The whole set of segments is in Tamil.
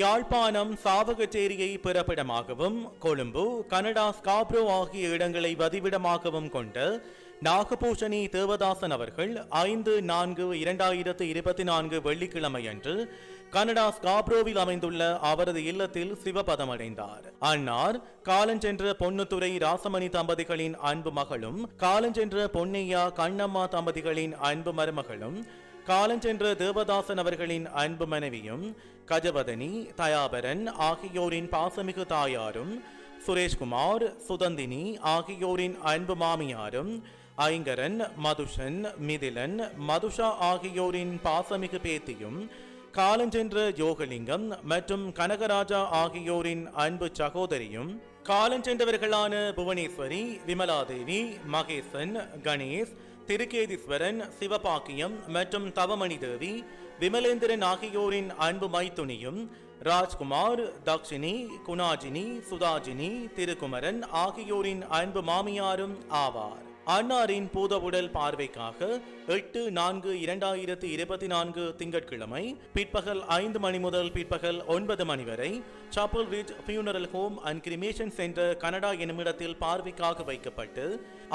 யாழ்ப்பாணம் சாவகச்சேரியை பிறப்பிடமாகவும் கொழும்பு கனடா ஸ்காப்ரோ ஆகிய இடங்களை வதிவிடமாகவும் கொண்ட நாகபூஷணி தேவதாசன் அவர்கள் ஐந்து நான்கு இரண்டாயிரத்து இருபத்தி நான்கு வெள்ளிக்கிழமையன்று கனடா ஸ்காப்ரோவில் அமைந்துள்ள அவரது இல்லத்தில் சிவபதமடைந்தார். அன்னார் காலஞ்சென்ற பொன்னுத்துறை ராசமணி தம்பதிகளின் அன்பு மகளும் காலஞ்சென்ற பொன்னையா கண்ணம்மா தம்பதிகளின் அன்பு மருமகளும் காலஞ்சென்ற தேவதாசன் அவர்களின் அன்பு மனைவியும் கஜவதனி தயாபரன் ஆகியோரின் பாசமிகு தாயாரும் சுரேஷ்குமார் சுதந்தினி ஆகியோரின் அன்பு மாமியாரும் ஐங்கரன் மதுஷன் மிதிலன் மதுஷா ஆகியோரின் பாசமிகு பேத்தியும் காலஞ்சென்ற யோகலிங்கம் மற்றும் கனகராஜா ஆகியோரின் அன்பு சகோதரியும் காலஞ்சென்றவர்களான புவனேஸ்வரி விமலாதேவி மகேசன் கணேஷ் திருக்கேதீஸ்வரன் சிவபாக்கியம் மற்றும் தவமணி தேவி விமலேந்திரன் ஆகியோரின் அன்பு மைத்துணியும் ராஜ்குமார் தக்ஷினி குணாஜினி சுதாஜினி திருக்குமரன் ஆகியோரின் அன்பு மாமியாரும் ஆவார். அன்னாரின் பூதவுடல் பார்வைக்காக எட்டு நான்கு இரண்டாயிரத்தி இருபத்தி நான்கு திங்கட்கிழமை பிற்பகல் ஐந்து மணி முதல் பிற்பகல் ஒன்பது மணி வரை Chapel Ridge Funeral Home and Cremation Centre Canada என்னுமிடத்தில் பார்வைக்காக வைக்கப்பட்டு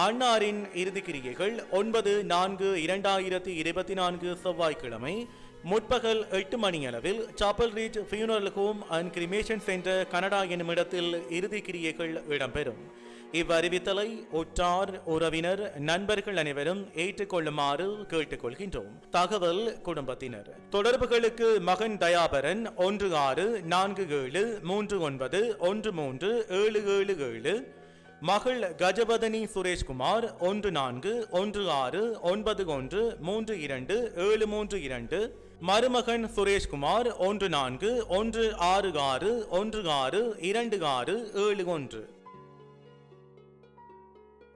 அன்னாரின் இறுதிக்கிரியைகள் ஒன்பது நான்கு இரண்டாயிரத்தி இருபத்தி நான்கு செவ்வாய்க்கிழமை முற்பகல் எட்டு மணியளவில் Chapel Ridge Funeral Home and Cremation Centre Canada என்னும் இடத்தில் இறுதி கிரியைகள் இடம்பெறும். இவ்வறிவித்தலை உற்றார் உறவினர் நண்பர்கள் அனைவரும் ஏற்றுக்கொள்ளுமாறு கேட்டுக்கொள்கின்றோம். தகவல் குடும்பத்தினர். தொடர்புகளுக்கு மகன் தயாபரன் ஒன்று ஆறு நான்கு ஏழு மூன்று ஒன்பது ஒன்று மூன்று ஏழு ஏழு ஏழு. மகள் கஜபதனி சுரேஷ்குமார் ஒன்று நான்கு ஒன்று ஆறு ஒன்பது ஒன்று மூன்று இரண்டு ஏழு மூன்று இரண்டு. மருமகன் சுரேஷ்குமார் ஒன்று நான்கு ஒன்று ஆறு ஆறு ஒன்று ஆறு இரண்டு ஆறு ஏழு ஒன்று.